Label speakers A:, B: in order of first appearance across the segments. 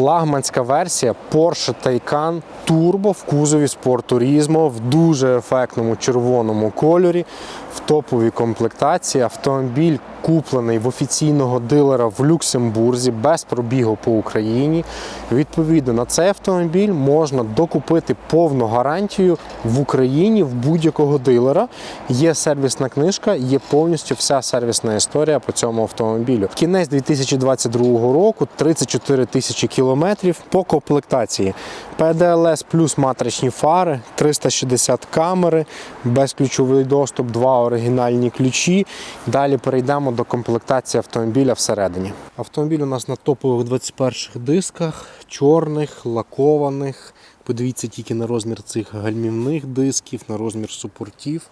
A: Флагманська версія Porsche Taycan Turbo в кузові Sport Turismo в дуже ефектному червоному кольорі, в топовій комплектації. Автомобіль куплений в офіційного дилера в Люксембурзі без пробігу по Україні. Відповідно на цей автомобіль можна докупити повну гарантію в Україні в будь-якого дилера. Є сервісна книжка, є повністю вся сервісна історія по цьому автомобілю. Кінець 2022 року, 34 тисячі кілометрів по комплектації. PDLS плюс матричні фари, 360 камери, безключовий доступ, два оригінальні ключі. Далі перейдемо до комплектації автомобіля всередині. Автомобіль у нас на топових 21 дисках, чорних, лакованих. Подивіться тільки на розмір цих гальмівних дисків, на розмір супортів.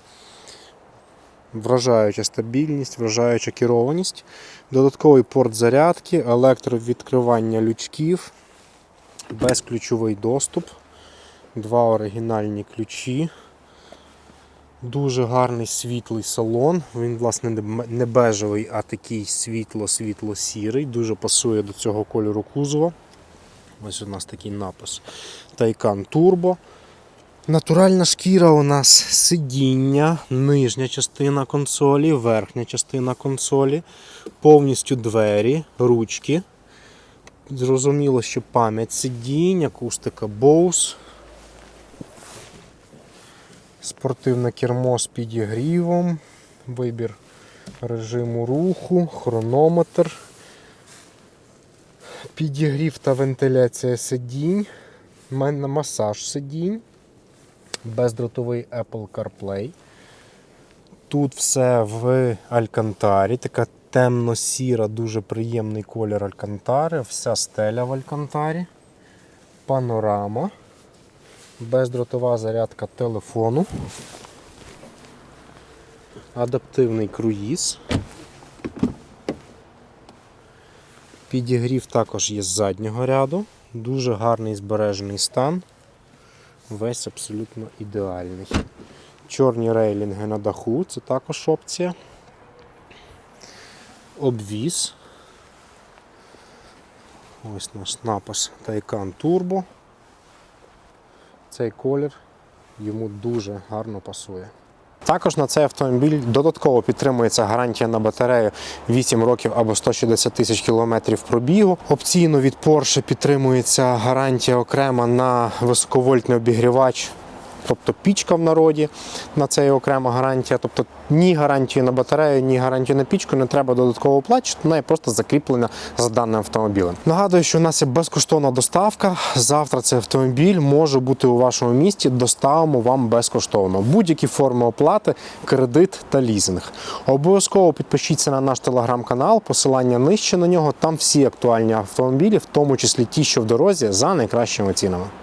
A: Вражаюча стабільність, вражаюча керованість, додатковий порт зарядки, електровідкривання лючків, безключовий доступ, два оригінальні ключі. Дуже гарний світлий салон. Він, власне, не бежевий, а такий світло-світло-сірий. Дуже пасує до цього кольору кузова. Ось у нас такий напис Taycan Turbo. Натуральна шкіра у нас сидіння, нижня частина консолі, верхня частина консолі, повністю двері, ручки. Зрозуміло, що пам'ять сидінь, акустика Bose. Спортивне кермо з підігрівом, вибір режиму руху, хронометр, підігрів та вентиляція сидінь, масаж сидінь, бездротовий Apple CarPlay. Тут все в алькантарі, така темно-сіра, дуже приємний колір алькантари, вся стеля в алькантарі, панорама бездротова зарядка телефону, адаптивний круїз. Підігрів також є з заднього ряду, дуже гарний збережений стан, весь абсолютно ідеальний. Чорні рейлінги на даху, це також опція. Обвіз. Ось наш напис Taycan Turbo. Цей колір йому дуже гарно пасує. Також на цей автомобіль додатково підтримується гарантія на батарею 8 років або 160 тисяч кілометрів пробігу. Опційно від Porsche підтримується гарантія окрема на високовольтний обігрівач. Тобто пічка в народі на це є окрема гарантія. Тобто ні гарантії на батарею, ні гарантію на пічку не треба додатково оплачувати, вона є просто закріплена за даним автомобілем. Нагадую, що у нас є безкоштовна доставка. Завтра цей автомобіль може бути у вашому місті. Доставимо вам безкоштовно. Будь-які форми оплати, кредит та лізинг. Обов'язково підпишіться на наш телеграм-канал, посилання нижче на нього. Там всі актуальні автомобілі, в тому числі ті, що в дорозі, за найкращими цінами.